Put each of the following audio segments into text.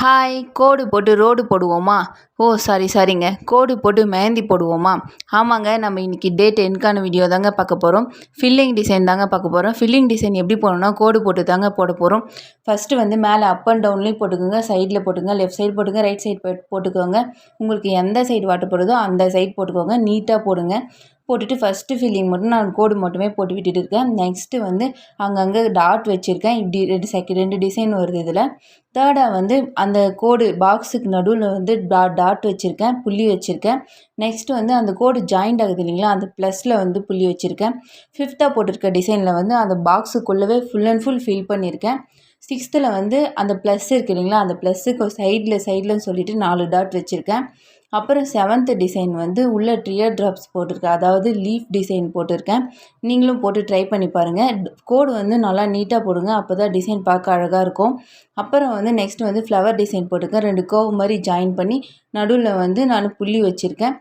Hi கோடு போட்டு road போடுவோமா? ஓ sorry சாரிங்க. கோடு போட்டு மெஹந்தி போடுவோமா? ஆமாங்க நம்ம இன்றைக்கி டே டென்க்கான வீடியோ தாங்க பார்க்க போகிறோம் ஃபில்லிங் டிசைன் தாங்க பார்க்க போகிறோம் ஃபில்லிங் டிசைன் எப்படி போடணும்னா கோடு போட்டு தாங்க போட போகிறோம் ஃபஸ்ட்டு வந்து மேலே அப் அண்ட் டவுன்லேயும் போட்டுக்கோங்க. சைடில் போட்டுங்க லெஃப்ட் சைடு போட்டுங்க ரைட் சைடு போட்டுக்கோங்க. உங்களுக்கு எந்த சைடு வாட்டு போடுதோ அந்த சைடு போட்டுக்கோங்க. நீட்டாக போடுங்க. போட்டுட்டு ஃபஸ்ட்டு ஃபில்லிங் மட்டும் நான் கோடு மட்டுமே போட்டு விட்டுட்டு இருக்கேன். நெக்ஸ்ட்டு வந்து அங்கங்கே டாட் வச்சுருக்கேன். இப்படி ரெண்டு செகண்ட் ரெண்டு டிசைன் வருது இதில். தேர்டாக வந்து அந்த கோடு பாக்ஸுக்கு நடுவில் வந்து டாட் டாட் வச்சுருக்கேன். புள்ளி வச்சுருக்கேன். நெக்ஸ்ட்டு வந்து அந்த கோடு ஜாயிண்ட் ஆகுது இல்லைங்களா? அந்த ப்ளஸில் வந்து புள்ளி வச்சுருக்கேன். ஃபிஃப்த்தாக போட்டிருக்க டிசைனில் வந்து அந்த பாக்ஸுக்குள்ளவே ஃபுல் அண்ட் ஃபுல் ஃபில் பண்ணியிருக்கேன் சிக்ஸ்த்தில் வந்து அந்த ப்ளஸ் இருக்குது இல்லைங்களா? அந்த ப்ளஸ்ஸுக்கு சைடில் சைடில்னு சொல்லிவிட்டு நாலு டாட் வச்சுருக்கேன். அப்புறம் செவன்த்து டிசைன் வந்து உள்ளே ட்ரியர் ட்ராப்ஸ் போட்டிருக்கேன். அதாவது லீஃப் டிசைன் போட்டிருக்கேன். நீங்களும் போட்டு ட்ரை பண்ணி பாருங்கள் கோடு வந்து நல்லா நீட்டாக போடுங்க. அப்போ தான் டிசைன் பார்க்க அழகாக இருக்கும். அப்புறம் வந்து நெக்ஸ்ட் வந்து ஃப்ளவர் டிசைன் போட்டிருக்கேன். ரெண்டு கோவ் மாதிரி ஜாயின் பண்ணி நடுவில் வந்து நான் புள்ளி வச்சுருக்கேன்.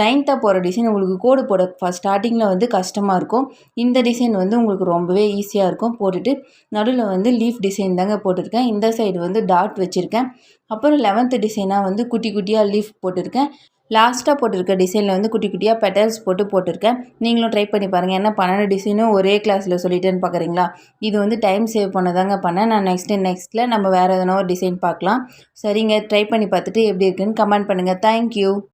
நைன்த்தாக போகிற டிசைன் உங்களுக்கு கோடு போட ஃபஸ்ட் ஸ்டார்டிங்கில் வந்து கஷ்டமாக இருக்கும். இந்த டிசைன் வந்து உங்களுக்கு ரொம்பவே ஈஸியாக இருக்கும். போட்டுட்டு நடுவில் வந்து லீஃப் டிசைன் தாங்க போட்டிருக்கேன். இந்த சைடு வந்து டாட் வச்சுருக்கேன். அப்புறம் லெவன்த்து டிசைனாக வந்து குட்டி குட்டியாக லீஃப் போட்டிருக்கேன். லாஸ்ட்டாக போட்டிருக்க டிசைனில் வந்து குட்டி குட்டியாக பெட்டல்ஸ் போட்டு போட்டிருக்கேன். நீங்களும் ட்ரை பண்ணி பாருங்கள் ஏன்னா பன்னெண்டு டிசைனும் ஒரே கிளாஸில் சொல்லிட்டேன்னு பார்க்குறீங்களா இது வந்து டைம் சேவ் பண்ணதாங்க பண்ணேன். நான் நெக்ஸ்ட்டு நெக்ஸ்ட்டில் நம்ம வேறு எதனா ஒரு டிசைன் பார்க்கலாம். சரிங்க ட்ரை பண்ணி பார்த்துட்டு எப்படி இருக்குன்னு கமெண்ட் பண்ணுங்கள் தேங்க்யூ